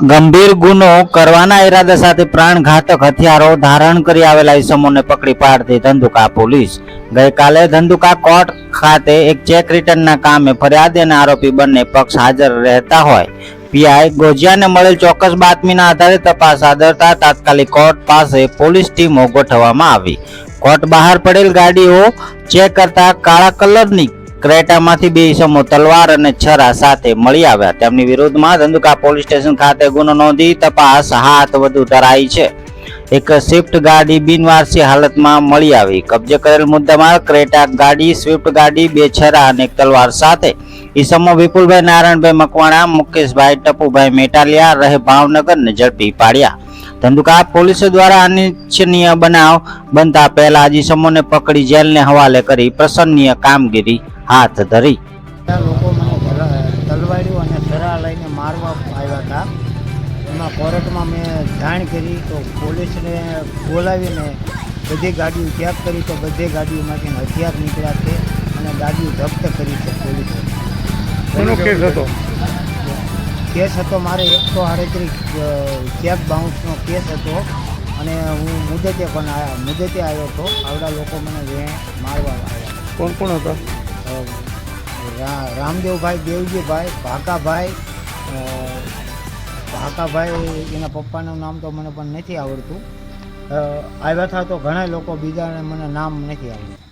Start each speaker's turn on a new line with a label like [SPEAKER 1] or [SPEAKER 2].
[SPEAKER 1] ગંભીર ગુનો કરવાના ઈરાદા સાથે પ્રાણઘાતક હથિયારો ધારણ કરી આવેલા ઈસમોને પકડી પાડતી ધંધુકા પોલીસ. ગઈકાલે ધંધુકા કોર્ટ ખાતે એક ચેક રિટર્નના કામે ફરિયાદી અને આરોપી બંને પક્ષ હાજર રહેતા હોય. પીઆઈ ગોજિયાને મળેલ ચોક્કસ બાતમીના આધારે તપાસ આદરતા તાત્કાલિક કોર્ટ પાસે પોલીસ ટીમો ગોઠવવામાં આવી. કોર્ટ બહાર પડેલ ગાડીઓ ચેક કરતા કાળા કલરની ક્રેટામાંથી બે ઇસમો તલવાર અને છરા સાથે મળી આવ્યા. તેમની વિરુદ્ધમાં ધંધુકા પોલીસ સ્ટેશન ખાતે ગુનો નોંધી તપાસ હાથ વધુ ધરાઈ છે. એક સ્વિફ્ટ ગાડી બિનવારસી હાલતમાં મળી આવી. કબજે કરેલ મુદ્દામાં ક્રેટા ગાડી, સ્વિફ્ટ ગાડી, બે છરા અને એક તલવાર સાથે. ઇસમો વિપુલભાઈ નારાયણભાઈ મકવાણા, મુકેશભાઈ ટપુભાઈ મેટાલિયા, રહે ભાવનગરને ઝડપી પાડ્યા. ધંધુકા પોલીસ દ્વારા અનિચ્છનીય બનાવ બનતા પહેલા જ ઇસમોને પકડી જેલને હવાલે કરી પ્રસન્નીય કામગીરી હાથ ધરી.
[SPEAKER 2] બધા લોકો મને તલવારીઓ અને ધરા લઈને મારવા આવ્યા હતા. એમાં કોર્ટમાં મેં જાણ કરી તો પોલીસને બોલાવીને બધી ગાડીઓ ચેક કરી તો બધી ગાડીઓમાંથી હથિયાર નીકળ્યા છે અને ગાડીઓ જપ્ત કરી છે પોલીસે.
[SPEAKER 3] કેસ હતો?
[SPEAKER 2] કેસ હતો મારે એકસો આડત્રીસ ચેક બાઉન્સનો કેસ હતો અને હું મુદતે પણ આવ્યા મુદતે આવ્યો હતો. આવડા લોકો મને વે- મારવા આવ્યા.
[SPEAKER 3] કોણ કોણ હતા?
[SPEAKER 2] રામદેવભાઈ દેવજીભાઈ, ભાકાભાઈ ભાકાભાઈ એના પપ્પાનું નામ તો મને પણ નથી આવડતું. આવ્યા હતા તો ઘણા લોકો બીજાને મને નામ નથી આવડતું.